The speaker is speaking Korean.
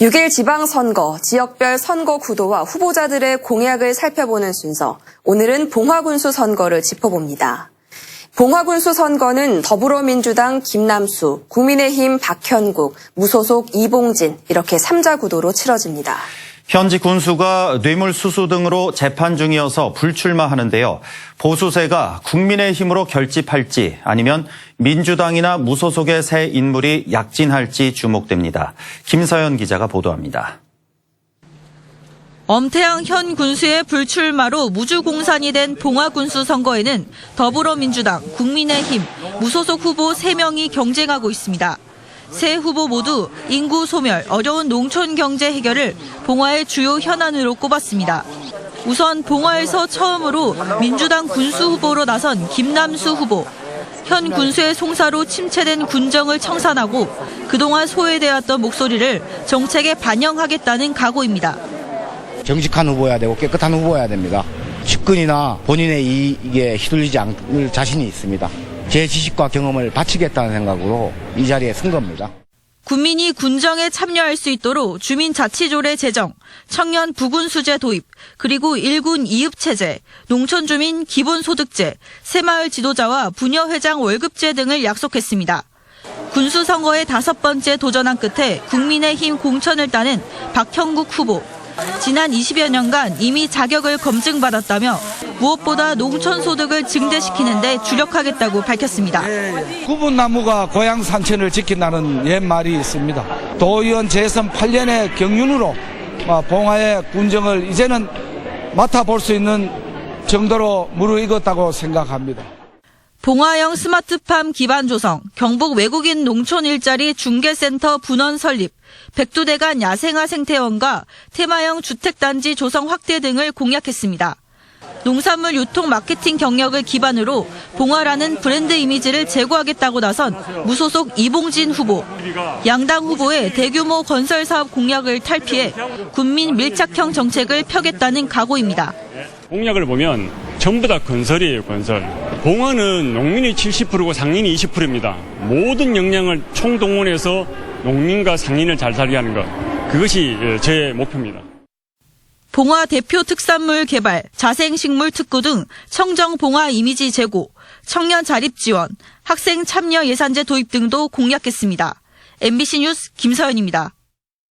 6일 지방선거, 지역별 선거 구도와 후보자들의 공약을 살펴보는 순서. 오늘은 봉화군수 선거를 짚어봅니다. 봉화군수 선거는 더불어민주당 김남수, 국민의힘 박현국, 무소속 이봉진 이렇게 3자 구도로 치러집니다. 현지 군수가 뇌물수수 등으로 재판 중이어서 불출마하는데요. 보수세가 국민의힘으로 결집할지 아니면 민주당이나 무소속의 새 인물이 약진할지 주목됩니다. 김서연 기자가 보도합니다. 엄태양 현 군수의 불출마로 무주공산이 된 봉화군수 선거에는 더불어민주당, 국민의힘, 무소속 후보 3명이 경쟁하고 있습니다. 세 후보 모두 인구 소멸, 어려운 농촌 경제 해결을 봉화의 주요 현안으로 꼽았습니다. 우선 봉화에서 처음으로 민주당 군수 후보로 나선 김남수 후보. 현 군수의 송사로 침체된 군정을 청산하고 그동안 소외되었던 목소리를 정책에 반영하겠다는 각오입니다. 정직한 후보여야 되고 깨끗한 후보여야 됩니다. 측근이나 본인의 이익에 휘둘리지 않을 자신이 있습니다. 제 지식과 경험을 바치겠다는 생각으로 이 자리에 선 겁니다. 국민이 군정에 참여할 수 있도록 주민자치조례 제정, 청년 부군수제 도입, 그리고 일군 이읍체제, 농촌주민 기본소득제, 새마을 지도자와 부녀회장 월급제 등을 약속했습니다. 군수 선거의 다섯 번째 도전한 끝에 국민의힘 공천을 따는 박형국 후보. 지난 20여 년간 이미 자격을 검증받았다며 무엇보다 농촌 소득을 증대시키는 데 주력하겠다고 밝혔습니다. 구분 나무가 고향 산천을 지킨다는 옛말이 있습니다. 도의원 재선 8년의 경륜으로 어, 봉화의 군정을 이제는 맡아볼 수 있는 정도로 무르익었다고 생각합니다. 봉화형 스마트팜 기반 조성, 경북 외국인 농촌 일자리 중개센터 분원 설립, 백두대간 야생화 생태원과 테마형 주택단지 조성 확대 등을 공약했습니다. 농산물 유통 마케팅 경력을 기반으로 봉화라는 브랜드 이미지를 제고하겠다고 나선 무소속 이봉진 후보. 양당 후보의 대규모 건설 사업 공약을 탈피해 군민 밀착형 정책을 펴겠다는 각오입니다. 공약을 보면 전부 다 건설이에요, 건설. 봉화는 농민이 70%고 상인이 20%입니다. 모든 역량을 총동원해서 농민과 상인을 잘 살게 하는 것. 그것이 예, 제 목표입니다. 봉화 대표 특산물 개발, 자생식물 특구 등 청정 봉화 이미지 제고, 청년 자립 지원, 학생 참여 예산제 도입 등도 공약했습니다. MBC 뉴스 김서연입니다.